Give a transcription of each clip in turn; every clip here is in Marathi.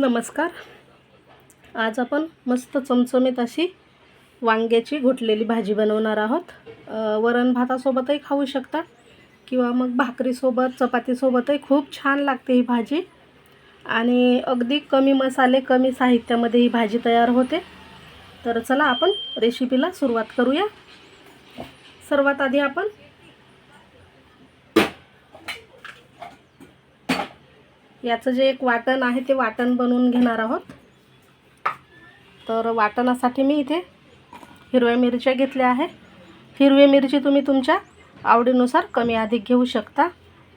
नमस्कार. आज आपण मस्त चमचमीत अशी वांग्याची घुटलेली भाजी बनवणार आहोत. वरण भातासोबतही खाऊ शकता किंवा मग भाकरीसोबत चपातीसोबतही खूप छान लागते ही भाजी. आणि अगदी कमी मसाले कमी साहित्यामध्ये ही भाजी तयार होते. तर चला आपण रेसिपीला सुरुवात करूया. सर्वात आधी आपण याचं जे एक वाटण आहे ते वाटण बनवून घेणार आहोत. तर वाटणासाठी मी इथे हिरव्या मिरच्या घेतल्या आहे हिरवी मिरची तुम्ही तुमच्या आवडीनुसार कमी अधिक घेऊ शकता.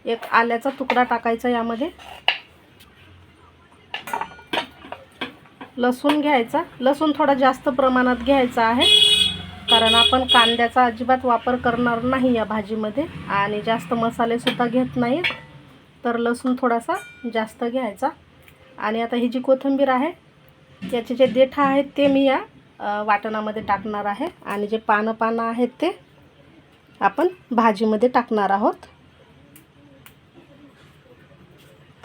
एक आल्याचा तुकडा टाकायचा यामध्ये. लसूण घ्यायचा. लसूण थोडा जास्त प्रमाणात घ्यायचा आहे. कारण आपण कांद्याचा अजिबात वापर करणार नाही या भाजीमध्ये. आणि जास्त मसालेसुद्धा घेत नाहीत. तर लसूण थोडासा जास्त घ्यायचा. आणि आता ही जी कोथिंबीर आहे याचे जे देठा आहेत ते मी या वाटणामध्ये टाकणार आहे. आणि जे पानं पानं आहेत ते आपण भाजीमध्ये टाकणार आहोत.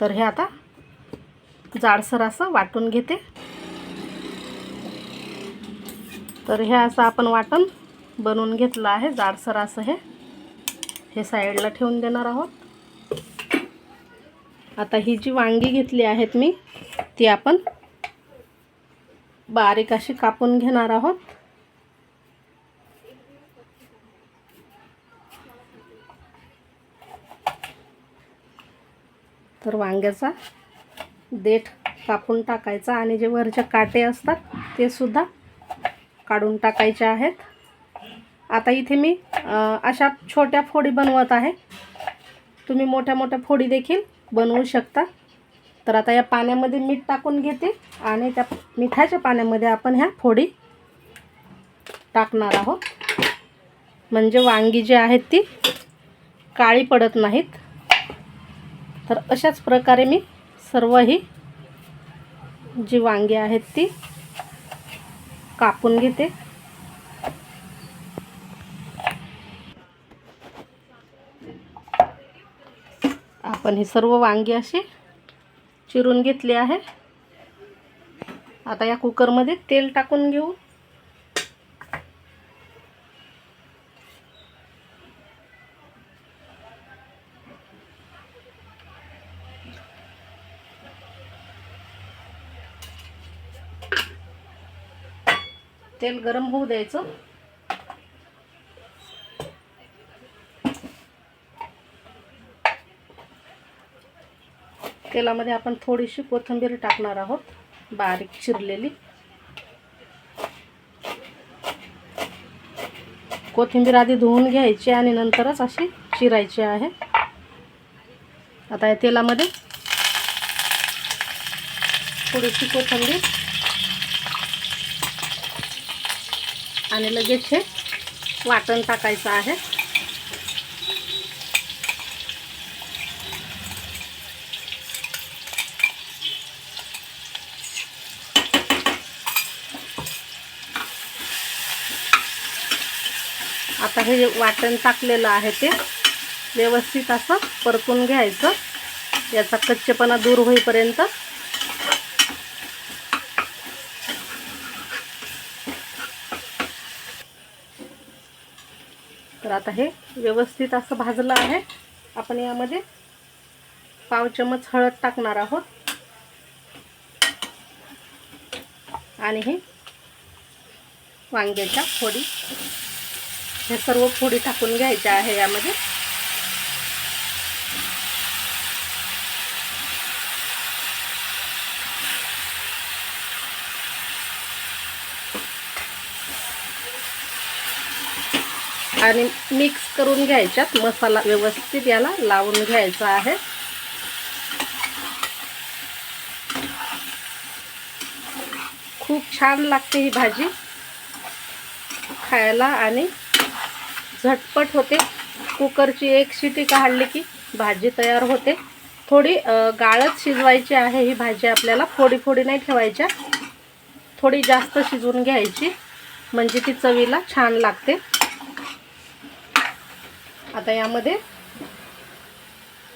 तर हे आता जाडसर असं वाटून घेते. तर हे असं आपण वाटण बनवून घेतलं आहे जाडसर असं हे. हे साईडला ठेवून देणार आहोत. आता ही जी वांगी घेतली आहेत मी ती आपण बारीक अशी कापून घेणार आहोत. तर वांग्याचा देठ कापून टाकायचा आणि जे वरचे काटे असतात ते सुद्धा काढून टाकायचे आहेत. आता इथे मी अशा छोट्या फोडी बनवत आहे. तुम्ही मोठ्या मोठ्या फोडी देखील बनवू शकता. तर आता या पाण्यामध्ये मीठ टाकून घेते आणि त्या मिठाच्या पाण्यामध्ये आपण ह्या फोडी टाकणार आहोत. म्हणजे वांगी जी आहेत ती काळी पडत नाहीत. तर अशाच प्रकारे मी सर्व ही जी वांगी आहेत ती कापून घेते. आपण हे सर्व वांगी अशी चिरून घेतली आहे. आता या कुकरमध्ये तेल टाकून घेऊ. तेल गरम होऊ द्यायचं. तेलामध्ये आपण थोडीशी कोथिंबीर टाकणार आहोत बारीक चिरलेली. कोथिंबीर आधी धुवून घ्यायची आणि नंतरच अशी चिरायची आहे. आता या तेलामध्ये थोडीशी कोथिंबीर आणि लगेच हे वाटण टाकायचं आहे. आता हे वाटण टाकलेलं आहे ते. व्यवस्थित असं परतून घ्यायचं. याचा कच्चेपणा दूर होईपर्यंत. तर आता हे व्यवस्थित असं भाजलं आहे. आपण यामध्ये पाव चमच हळद टाकणार आहोत. आणि हे वांग्याच्या फोडी. हे सर्व फोडी टाकून घ्यायच्या आहे यामध्ये. आणि मिक्स करून घ्यायच्यात. मसाला व्यवस्थित याला लावून घ्यायचा आहे. खूप छान लागते ही भाजी. खायला आणि झटपट होते. कुकरची एक शिटी काढली की भाजी तयार होते. थोडी गाळच शिजवायची आहे ही भाजी आपल्याला. फोडी फोडी नाही ठेवायच्या. थोडी जास्त शिजवून घ्यायची. म्हणजे ती चवीला छान लागते. आता यामध्ये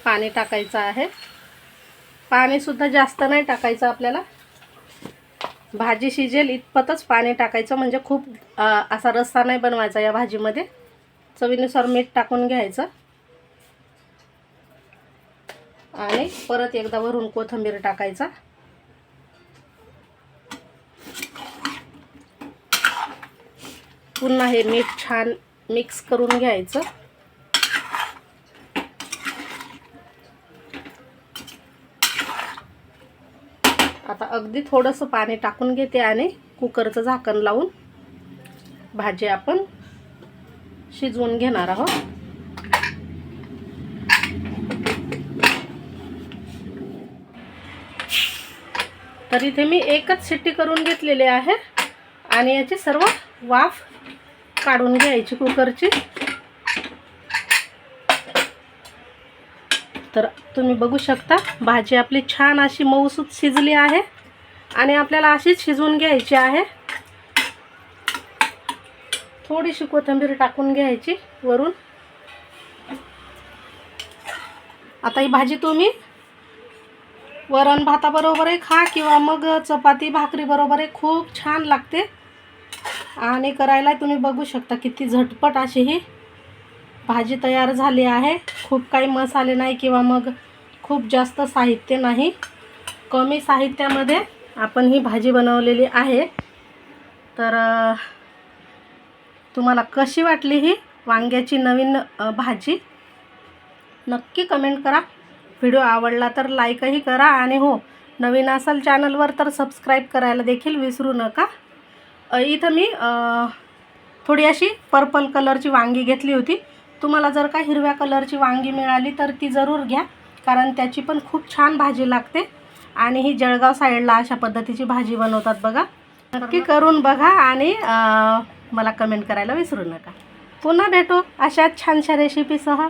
पाणी टाकायचं आहे. पाणीसुद्धा जास्त नाही टाकायचं आपल्याला. भाजी शिजेल इतपतच पाणी टाकायचं. म्हणजे खूप असा रस्सा नाही बनवायचा या भाजीमध्ये. चवीनुसार मीठ टाकून घ्यायचं. आणि परत एकदा वरून कोथिंबीर टाकायचा. पुन्हा हे मीठ छान मिक्स करून घ्यायचं. आता अगदी थोडंसं पाणी टाकून घेते आणि कुकरचं झाकण लावून भाजी आपण शिजवून घेणार आहोत. तर इथे मी एकच शिट्टी करून घेतलेली आहे आणि याची सर्व वाफ काढून घ्यायची कुकरची. तर तुम्ही बघू शकता भाजी आपली छान अशी मऊसूत शिजली आहे आणि आपल्याला अशीच शिजवून घ्यायची आहे. थोडीशी कोथिंबीर टाकून घ्यायची वरून. आता ही भाजी तुम्ही वरण भाताबरोबरही खा किंवा मग चपाती भाकरी बरोबरही खूप छान लागते. आणि करायला तुम्ही बघू शकता किती झटपट अशी ही भाजी तयार झाली आहे. खूप काही मसाले नाही किंवा मग खूप जास्त साहित्य नाही. कमी साहित्यामध्ये आपण ही भाजी बनवलेली आहे. तर तुम्हाला कशी वाटली ही वांग्याची नवीन भाजी? नक्की कमेंट करा. व्हिडिओ आवडला तर लाईकही करा आणि हो नवीन असाल चॅनलवर तर सबस्क्राईब करायला देखील विसरू नका. इथं मी थोडी अशी पर्पल कलरची वांगी घेतली होती. तुम्हाला जर का हिरव्या कलरची वांगी मिळाली तर ती जरूर घ्या कारण त्याची पण खूप छान भाजी लागते आणि ही जळगाव साईडला अशा पद्धतीची भाजी बनवतात बघा. नक्की करून बघा आणि मला कमेंट करायला विसरू नका. पुन्हा भेटू अशा छानशा रेसिपीसह